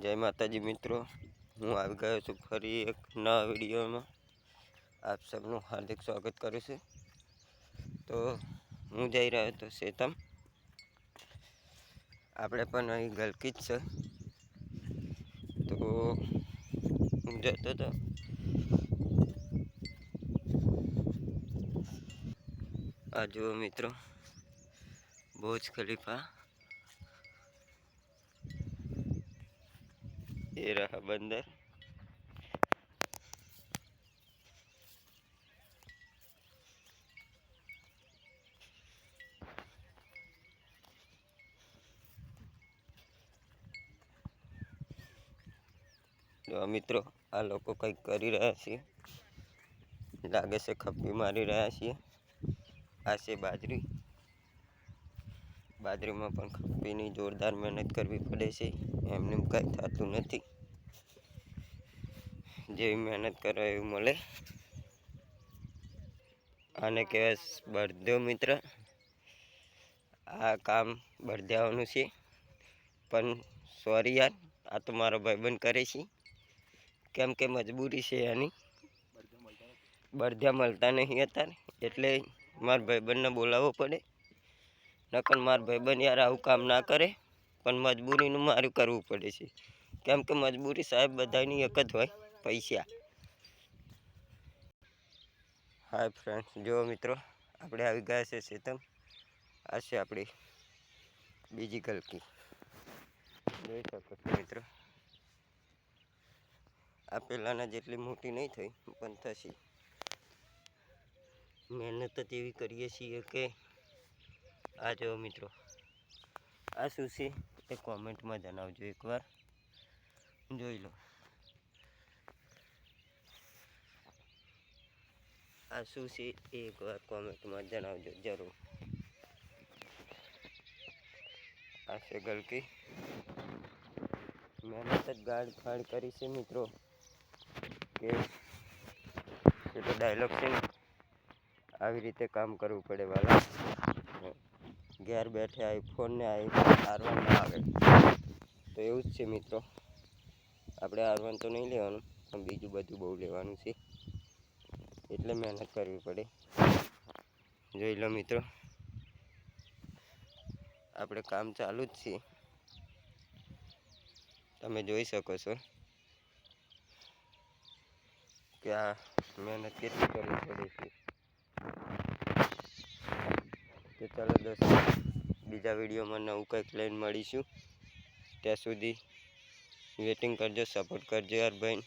જય માતાજી મિત્રો. હું આવી ગયો છું ફરી એક નવા વિડીયોમાં. આપ સૌનું હાર્દિક સ્વાગત કરું છું. તો હું જઈ રહ્યો હતો શેતમ. આપણે પણ અહીં ગલકી જ છે. તો હું જતો હતો. આ જુઓ મિત્રો બુર્જ ખલીફા. ये रहा बंदर તો મિત્રો આ લોકો કંઈક કરી રહ્યા છે લાગે છે ખપ્પી મારી રહ્યા છીએ આ છે બાજરી બાજરીમાં પણ ખપીની જોરદાર મહેનત કરવી પડે છે. એમને કંઈ થતું નથી. જેવી મહેનત કરો એવું મળે. આને કહેવાય બળદેવ મિત્ર. આ કામ બરદ્યાઓનું છે. પણ સોરી યાર, આ તો મારો ભાઈબંધ કરે છે. કેમ કે મજબૂરી છે એની બળદ્યા મળતા નહીં અત્યારે. એટલે મારા ભાઈબંધને બોલાવવો પડે. નકર મારા ભાઈબંધ યાર આવું કામ ના કરે, પણ મજબૂરીનું મારું કરવું પડે છે. કેમ કે મજબૂરી સાહેબ બધાની એક જ હોય, પૈસા. હાય ફ્રેન્ડ્સ જુઓ મિત્રો, આપણે આવી ગયા છે સેતમ આ છે આપણી બીજી ગલકી. જોઈ શકો છો મિત્રો. આ પહેલાંના જેટલી મોટી નહીં થઈ, પણ થશે. મહેનત જ એવી કરીએ છીએ કે આ જુઓ મિત્રો. આ શું છે? એ કોમેન્ટમાં જણાવજો એકવાર. જોઈ લો. આ શું છે? એ એકવાર કોમેન્ટમાં જણાવજો જરૂર. આ છે ગલકી. મહેનત જ ગાડ ફાડ કરી છે મિત્રો. કે એ તો ડાયલોગ છે ને. આવી રીતે કામ કરવું પડે વાલા. ઘેર બેઠે આવી ફોનને આવી આરવાન ના આવે. તો એવું જ છે મિત્રો. આપણે આરવાન તો નહીં લેવાનું, પણ બીજું બધું બહુ લેવાનું છે. એટલે મહેનત કરવી પડે. જોઈ લો મિત્રો. આપણે કામ ચાલુ જ છે તમે જોઈ શકો છો કે આ મહેનત કેટલી કરવી પડે છે તો ચાલો દોસ્તો, બીજા વિડીયોમાં નવું કંઈક લઈને મળીશું. ત્યાં સુધી વેટિંગ કરજો સપોર્ટ કરજો યાર ભાઈ.